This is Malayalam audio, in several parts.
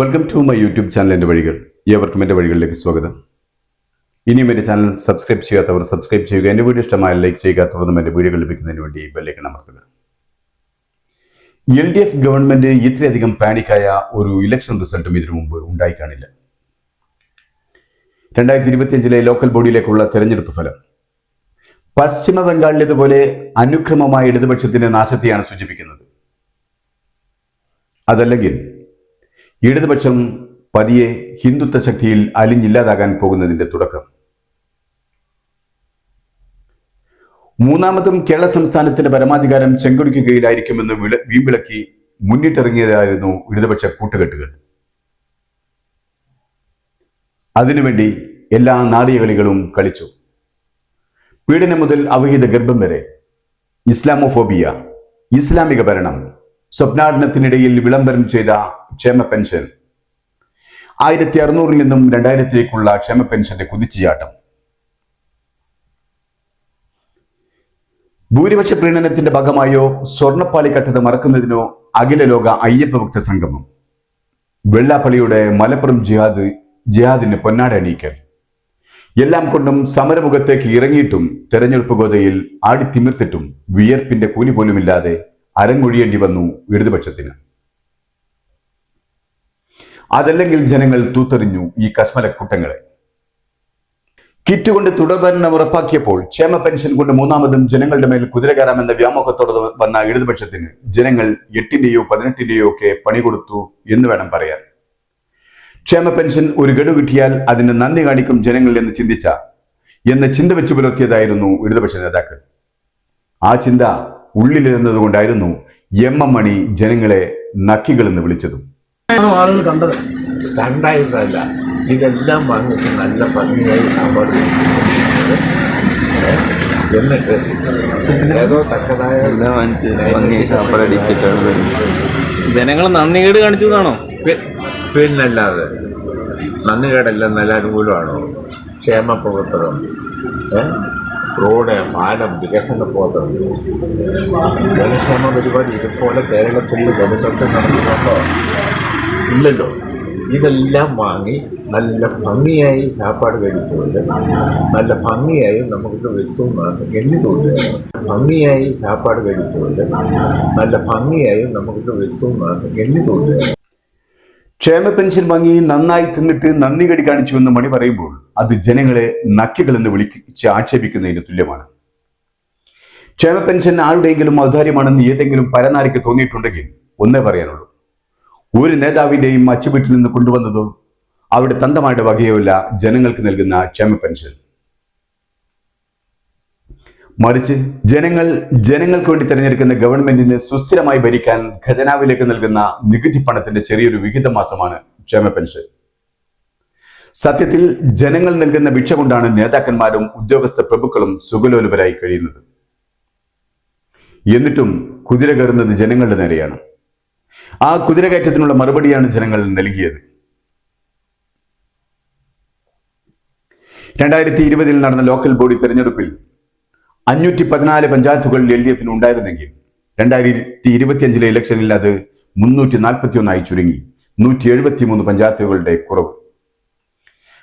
Welcome to my YouTube channel എന്റെ വഴികൾ. ഏവർക്കും എന്റെ വഴികളിലേക്ക് സ്വാഗതം. ഇനിയും എന്റെ ചാനൽ സബ്സ്ക്രൈബ് ചെയ്യാത്തവർ സബ്സ്ക്രൈബ് ചെയ്യുക. എന്റെ വീഡിയോ ഇഷ്ടമായ ലൈക്ക് ചെയ്യുക. തുടർന്നും എന്റെ വീഡിയോകൾ ലഭിക്കുന്നതിന് വേണ്ടി ബെല്ലേക്ക് അമർത്തുക. എൽ ഡി എഫ് ഗവൺമെന്റ് ഇത്രയധികം പാനിക്കായ ഒരു ഇലക്ഷൻ റിസൾട്ടും ഇതിനു മുമ്പ് ഉണ്ടായി കാണില്ല. രണ്ടായിരത്തി ഇരുപത്തിയഞ്ചിലെ ലോക്കൽ ബോഡിയിലേക്കുള്ള തെരഞ്ഞെടുപ്പ് ഫലം. പശ്ചിമ ബംഗാളിലേതുപോലെ അനുക്രമമായ ഇടതുപക്ഷത്തിന്റെ നാശത്തെയാണ് സൂചിപ്പിക്കുന്നത്. അതല്ലെങ്കിൽ ഇടതുപക്ഷം പതിയെ ഹിന്ദുത്വ ശക്തിയിൽ അലിഞ്ഞില്ലാതാകാൻ പോകുന്നതിന്റെ തുടക്കം. മൂന്നാമതും കേരള സംസ്ഥാനത്തിന്റെ പരമാധികാരം ചെങ്കൊടിക്ക് കീഴിലായിരിക്കുമെന്ന് വിള വീമ്പിളക്കി മുന്നിട്ടിറങ്ങിയതായിരുന്നു ഇടതുപക്ഷ കൂട്ടുകെട്ടുകൾ. അതിനുവേണ്ടി എല്ലാ നാടികളികളും കളിച്ചു. പീഡനം മുതൽ അവഹിത ഗർഭം വരെ. ഇസ്ലാമോഫോബിയ ഇസ്ലാമിക ഭരണം. സ്വപ്നാടനത്തിനിടയിൽ വിളംബരം ചെയ്ത ക്ഷേമ പെൻഷൻ. ആയിരത്തി അറുന്നൂറിൽ നിന്നും രണ്ടായിരത്തിലേക്കുള്ള ക്ഷേമ പെൻഷന്റെ കുതിച്ചുചാട്ടം. ഭൂരിപക്ഷ പ്രീണനത്തിന്റെ ഭാഗമായോ സ്വർണപ്പാളി കട്ടത് മറക്കുന്നതിനോ അഖില ലോക അയ്യപ്പ ഭക്ത സംഗമം. വെള്ളാപ്പള്ളിയുടെ മലപ്പുറം ജിഹാദ് ജിഹാദിന് പൊന്നാട അണീക്കൽ എല്ലാം കൊണ്ടും സമരമുഖത്തേക്ക് ഇറങ്ങിയിട്ടും തെരഞ്ഞെടുപ്പ് ഗോതയിൽ ആടിത്തിമിർത്തിട്ടും വിയർപ്പിന്റെ കൂലി പോലുമില്ലാതെ അരങ്ങൊഴിയേണ്ടി വന്നു ഇടതുപക്ഷത്തിന്. അതല്ലെങ്കിൽ ജനങ്ങൾ തൂത്തെറിഞ്ഞു ഈ കശ്മലക്കൂട്ടങ്ങളെ. കിറ്റ് കൊണ്ട് തുടർഭരണം ഉറപ്പാക്കിയപ്പോൾ ക്ഷേമ പെൻഷൻ കൊണ്ട് മൂന്നാമതും ജനങ്ങളുടെ മേൽ കുതിര കയറാമെന്ന വ്യാമോഹത്തോടെ വന്ന ഇടതുപക്ഷത്തിന് ജനങ്ങൾ എട്ടിന്റെയോ പതിനെട്ടിന്റെയോ ഒക്കെ പണി കൊടുത്തു എന്ന് വേണം പറയാൻ. ക്ഷേമ പെൻഷൻ ഒരു ഗഡു കിട്ടിയാൽ അതിന് നന്ദി കാണിക്കും ജനങ്ങൾ എന്ന് ചിന്തിച്ച എന്ന ചിന്ത വെച്ചു പുലർത്തിയതായിരുന്നു ഇടതുപക്ഷ നേതാക്കൾ. ആ ചിന്ത ഉള്ളിലിരുന്നത് കൊണ്ടായിരുന്നു എം എം മണി ജനങ്ങളെ നക്കികളെന്ന് വിളിച്ചതും. ആണ് ആളുകൾ കണ്ടത്. കണ്ടായിരുന്നല്ല ഇതെല്ലാം വാങ്ങിച്ച് നല്ല ഭംഗിയായി സാമ്പാർ എന്നിട്ട് ഏതോ തക്കതായ ജനങ്ങൾ നന്ദികേട് കാണിച്ചു എന്നാണോ? പിന്നല്ലാതെ പിന്നല്ലാതെ കേടല്ല നല്ല അനുകൂലമാണോ ക്ഷേമ പ്രവർത്തനം ഏ? റോഡ് പാലം വികസന പ്രവർത്തനം ജനക്ഷേമ പരിപാടി ഇതുപോലെ കേരളത്തിൽ ജനങ്ങൾക്ക് നടക്കുന്നുണ്ടോ ഇല്ലല്ലോ. ഇതെല്ലാം വാങ്ങി നല്ല ഭംഗിയായി സാപ്പാട് കഴിച്ചുകൊണ്ട് നല്ല ഭംഗിയായി നമുക്കിത് വെച്ചു എണ്ണി തോന്നുകയാണ് ഭംഗിയായി സാപ്പാട് കഴിച്ചുകൊണ്ട് നല്ല ഭംഗിയായി നമുക്കിത് വെച്ചു എണ്ണി തോന്നുന്നത്. ക്ഷേമ പെൻഷൻ വാങ്ങി നന്നായി തിന്നിട്ട് നന്ദി കടി കാണിച്ചു എന്ന് മണി പറയുമ്പോൾ അത് ജനങ്ങളെ നക്കികൾ എന്ന് വിളിച്ച് ആക്ഷേപിക്കുന്നതിന് തുല്യമാണ്. ക്ഷേമ പെൻഷൻ ആരുടെയെങ്കിലും ഔദാര്യമാണെന്ന് ഏതെങ്കിലും പരനാരിക്ക് തോന്നിയിട്ടുണ്ടെങ്കിൽ ഒന്നേ പറയാനുള്ളൂ. ഒരു നേതാവിന്റെയും അച്ചുവീട്ടിൽ നിന്ന് കൊണ്ടുവന്നതോ അവിടെ തന്തമായിട്ട് വകയോ ജനങ്ങൾക്ക് നൽകുന്ന ക്ഷേമ പെൻഷൻ. മറിച്ച് ജനങ്ങൾ ജനങ്ങൾക്ക് വേണ്ടി തിരഞ്ഞെടുക്കുന്ന ഗവൺമെന്റിന് സുസ്ഥിരമായി ഭരിക്കാൻ ഖജനാവിലേക്ക് നൽകുന്ന നികുതി പണത്തിന്റെ ചെറിയൊരു വിഹിതം മാത്രമാണ് ക്ഷേമ പെൻഷൻ. സത്യത്തിൽ ജനങ്ങൾ നൽകുന്ന ഭിക്ഷ കൊണ്ടാണ് നേതാക്കന്മാരും ഉദ്യോഗസ്ഥ പ്രഭുക്കളും സുഖലോലുപരായി കഴിയുന്നത്. എന്നിട്ടും കുതിര കയറുന്നത് ജനങ്ങളുടെ നേരെയാണ്. ആ കുതിര കുതിരകയറ്റത്തിനുള്ള മറുപടിയാണ് ജനങ്ങൾ നൽകിയത്. രണ്ടായിരത്തി ഇരുപതിൽ നടന്ന ലോക്കൽ ബോഡി തെരഞ്ഞെടുപ്പിൽ അഞ്ഞൂറ്റി പതിനാല് പഞ്ചായത്തുകൾ എൽ ഡി എഫിന് ഉണ്ടായിരുന്നെങ്കിൽ രണ്ടായിരത്തി ഇരുപത്തിയഞ്ചിലെ ഇലക്ഷനിൽ അത് മുന്നൂറ്റി നാൽപ്പത്തി ഒന്നായി ചുരുങ്ങി. നൂറ്റി എഴുപത്തി മൂന്ന് പഞ്ചായത്തുകളുടെ കുറവ്.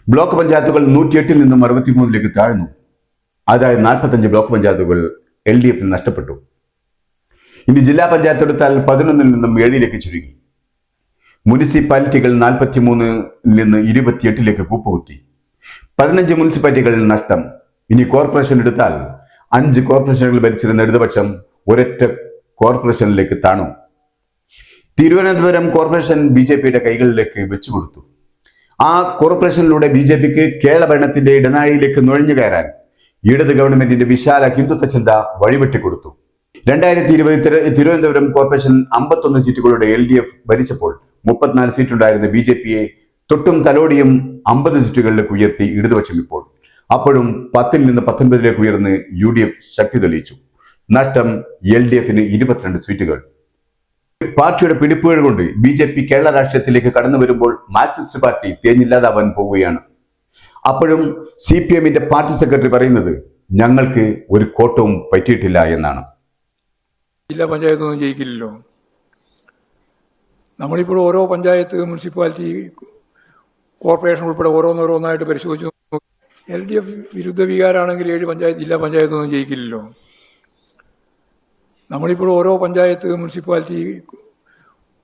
ബ്ലോക്ക് പഞ്ചായത്തുകൾ നൂറ്റിയെട്ടിൽ നിന്നും അറുപത്തിമൂന്നിലേക്ക് താഴ്ന്നു. അതായത് നാൽപ്പത്തഞ്ച് ബ്ലോക്ക് പഞ്ചായത്തുകൾ എൽ ഡി എഫിന് നഷ്ടപ്പെട്ടു. ഇനി ജില്ലാ പഞ്ചായത്ത് എടുത്താൽ പതിനൊന്നിൽ നിന്നും ഏഴിലേക്ക് ചുരുങ്ങി. മുനിസിപ്പാലിറ്റികൾ നാൽപ്പത്തിമൂന്നിൽ നിന്ന് ഇരുപത്തിയെട്ടിലേക്ക് കൂപ്പുകുത്തി. പതിനഞ്ച് മുനിസിപ്പാലിറ്റികളിൽ നഷ്ടം. ഇനി കോർപ്പറേഷൻ എടുത്താൽ അഞ്ച് കോർപ്പറേഷനുകൾ ഭരിച്ചിരുന്ന ഇടതുപക്ഷം ഒരൊറ്റ കോർപ്പറേഷനിലേക്ക് താണു. തിരുവനന്തപുരം കോർപ്പറേഷൻ ബി ജെ പിയുടെ കൈകളിലേക്ക് വെച്ചുകൊടുത്തു ആ കോർപ്പറേഷനിലൂടെ ബി ജെ പിക്ക് കേരള ഭരണത്തിന്റെ ഇടനാഴിയിലേക്ക് നുഴഞ്ഞു കയറാൻ ഇടത് ഗവൺമെന്റിന്റെ വിശാല ഹിന്ദുത്വ ചിന്ത വഴിവെട്ടിക്കൊടുത്തു രണ്ടായിരത്തി ഇരുപത് തിരുവനന്തപുരം കോർപ്പറേഷൻ അമ്പത്തൊന്ന് സീറ്റുകളുടെ എൽ ഡി എഫ് ഭരിച്ചപ്പോൾ മുപ്പത്തിനാല് സീറ്റുണ്ടായിരുന്ന ബി ജെ പിയെ തൊട്ടും തലോടിയും അമ്പത് സീറ്റുകളിലേക്ക് ഉയർത്തി ഇടതുപക്ഷം ഇപ്പോൾ അപ്പോഴും പത്തിൽ നിന്ന് പത്തൊൻപതിലേക്ക് ഉയർന്ന് യു ഡി എഫ് ശക്തി തെളിയിച്ചു. നഷ്ടം എൽ ഡി എഫിന് ഇരുപത്തിരണ്ട് സീറ്റുകൾ. പാർട്ടിയുടെ പിടിപ്പുകൾ കൊണ്ട് ബി ജെ പി കേരള രാഷ്ട്രീയത്തിലേക്ക് കടന്നു വരുമ്പോൾ മാർക്സിസ്റ്റ് പാർട്ടി തേഞ്ഞില്ലാതാവാൻ പോവുകയാണ്. അപ്പോഴും സി പി എമ്മിന്റെ പാർട്ടി സെക്രട്ടറി പറയുന്നത് ഞങ്ങൾക്ക് ഒരു കോട്ടവും പറ്റിയിട്ടില്ല എന്നാണ്. ജില്ലാ പഞ്ചായത്തൊന്നും ജയിക്കില്ലല്ലോ. നമ്മളിപ്പോൾ ഓരോ പഞ്ചായത്ത് മുനിസിപ്പാലിറ്റി കോർപ്പറേഷൻ ഉൾപ്പെടെ ഓരോന്നോരോന്നായിട്ട് പരിശോധിച്ച് എൽ ഡി എഫ് വിരുദ്ധ വികാരമാണെങ്കിൽ ഏഴ് പഞ്ചായത്ത് ജില്ലാ പഞ്ചായത്തൊന്നും ജയിക്കില്ലല്ലോ. നമ്മളിപ്പോൾ ഓരോ പഞ്ചായത്ത് മുനിസിപ്പാലിറ്റി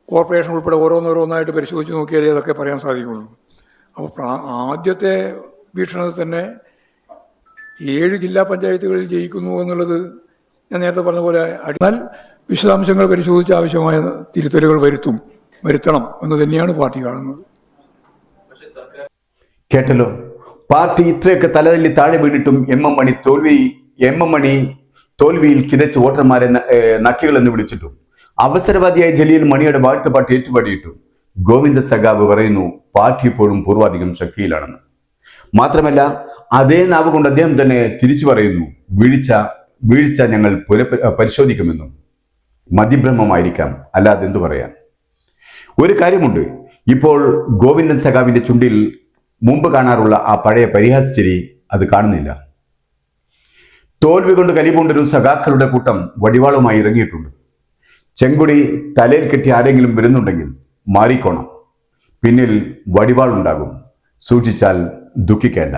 കോർപ്പറേഷൻ ഉൾപ്പെടെ ഓരോന്നോരോന്നായിട്ട് പരിശോധിച്ച് നോക്കിയാലേ അതൊക്കെ പറയാൻ സാധിക്കുള്ളൂ. അപ്പോൾ ആദ്യത്തെ വീക്ഷണത്തിൽ തന്നെ ഏഴ് ജില്ലാ പഞ്ചായത്തുകളിൽ ജയിക്കുന്നു എന്നുള്ളത് ഞാൻ നേരത്തെ പറഞ്ഞ പോലെ അടിമാൽ വിശദാംശങ്ങൾ പരിശോധിച്ച് ആവശ്യമായ തിരുത്തലുകൾ വരുത്തും വരുത്തണം എന്ന് തന്നെയാണ് പാർട്ടി കാണുന്നത്. കേട്ടല്ലോ? പാർട്ടി ഇത്രയൊക്കെ തലതല്ലി താഴെ വീണിട്ടും എം എം മണി തോൽവി എം എം മണി തോൽവിയിൽ കിതച്ച് വോട്ടർമാരെ നക്കികൾ എന്ന് വിളിച്ചിട്ടും. അവസരവാദിയായ ജലീൽ മണിയുടെ വാഴ്ത്തുപാട്ട് ഏറ്റുപാടിയിട്ടു. ഗോവിന്ദ സഖാബ് പറയുന്നു പാർട്ടി ഇപ്പോഴും പൂർവാധികം ശക്തിയിലാണെന്ന്. മാത്രമല്ല അതേ നാവ് കൊണ്ട് അദ്ദേഹം തന്നെ തിരിച്ചു പറയുന്നു വീഴ്ച വീഴ്ച ഞങ്ങൾ പുല പരിശോധിക്കുമെന്നും. മതിഭ്രമമായിരിക്കാം അല്ലാതെ എന്തു പറയാൻ? ഒരു കാര്യമുണ്ട് ഇപ്പോൾ ഗോവിന്ദൻ സഖാവിന്റെ ചുണ്ടിൽ മുമ്പ് കാണാറുള്ള ആ പഴയ പരിഹാസച്ചിരി അത് കാണുന്നില്ല. തോൽവി കൊണ്ട് കലിപൂണ്ടൊരു സഖാക്കളുടെ കൂട്ടം വടിവാളുമായി ഇറങ്ങിയിട്ടുണ്ട്. ചെങ്കുടി തലയിൽ കെട്ടി ആരെങ്കിലും വരുന്നുണ്ടെങ്കിൽ മാറിക്കോണം. പിന്നിൽ വടിവാളുണ്ടാകും. സൂക്ഷിച്ചാൽ ദുഃഖിക്കേണ്ട.